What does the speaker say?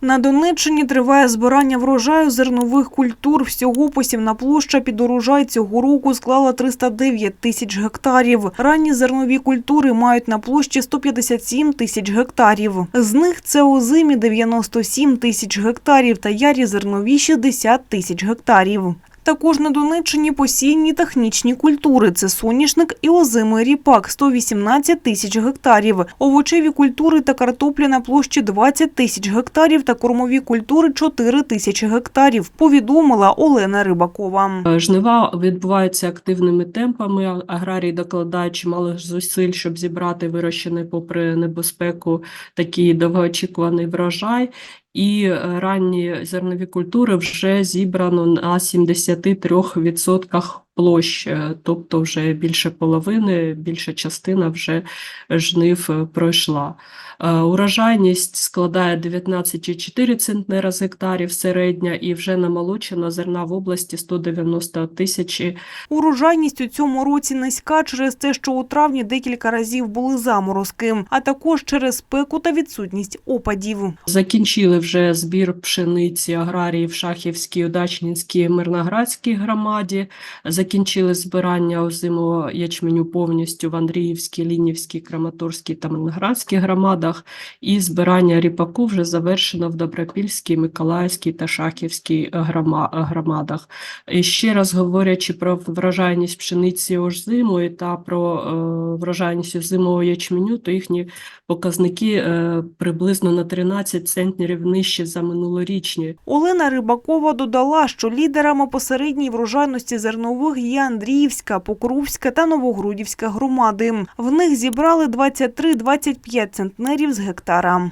На Донеччині триває збирання врожаю зернових культур. Всього посівна площа під урожай цього року склала 309 тисяч гектарів. Ранні зернові культури мають на площі 157 тисяч гектарів. З них це озимі 97 тисяч гектарів та ярі зернові 60 тисяч гектарів. Також на Донеччині посійні технічні культури – це соняшник і озимий ріпак – 118 тисяч гектарів, овочеві культури та картопля на площі 20 тисяч гектарів та кормові культури – 4 тисячі гектарів, повідомила Олена Рибакова. Е, Жнива відбуваються активними темпами. Аграрії докладають чимало зусиль, щоб зібрати вирощений попри небезпеку такий довгоочікуваний врожай. І е, ранні зернові культури вже зібрано на 73% площ, тобто вже більше половини, більша частина вже жнив е, пройшла. Е, Урожайність складає 19,4 центнера з гектарів середня, і вже намолочено зерна в області 190 тисячі Урожайність у цьому році низька через те, що у травні декілька разів були заморозки, а також через спеку та відсутність опадів. Закінчили вже збір пшениці аграрії в Шахівській, Удачнінській, Мирноградській громаді. Закінчили збирання озимого ячменю повністю в Андріївській, Лінівській, Краматорській та Мирноградській громадах. І збирання ріпаку вже завершено в Добропільській, Миколаївській та Шахівській громадах. І ще раз говорячи про врожайність пшениці озимої та про е, врожайність озимого ячменю, то їхні показники е, приблизно на 13 центнерів нижче за минулорічні. Олена Рибакова додала, що лідерами по середній врожайності зернових є Андріївська, Покровська та Новогрудівська громади. В них зібрали 23-25 центнерів з гектара.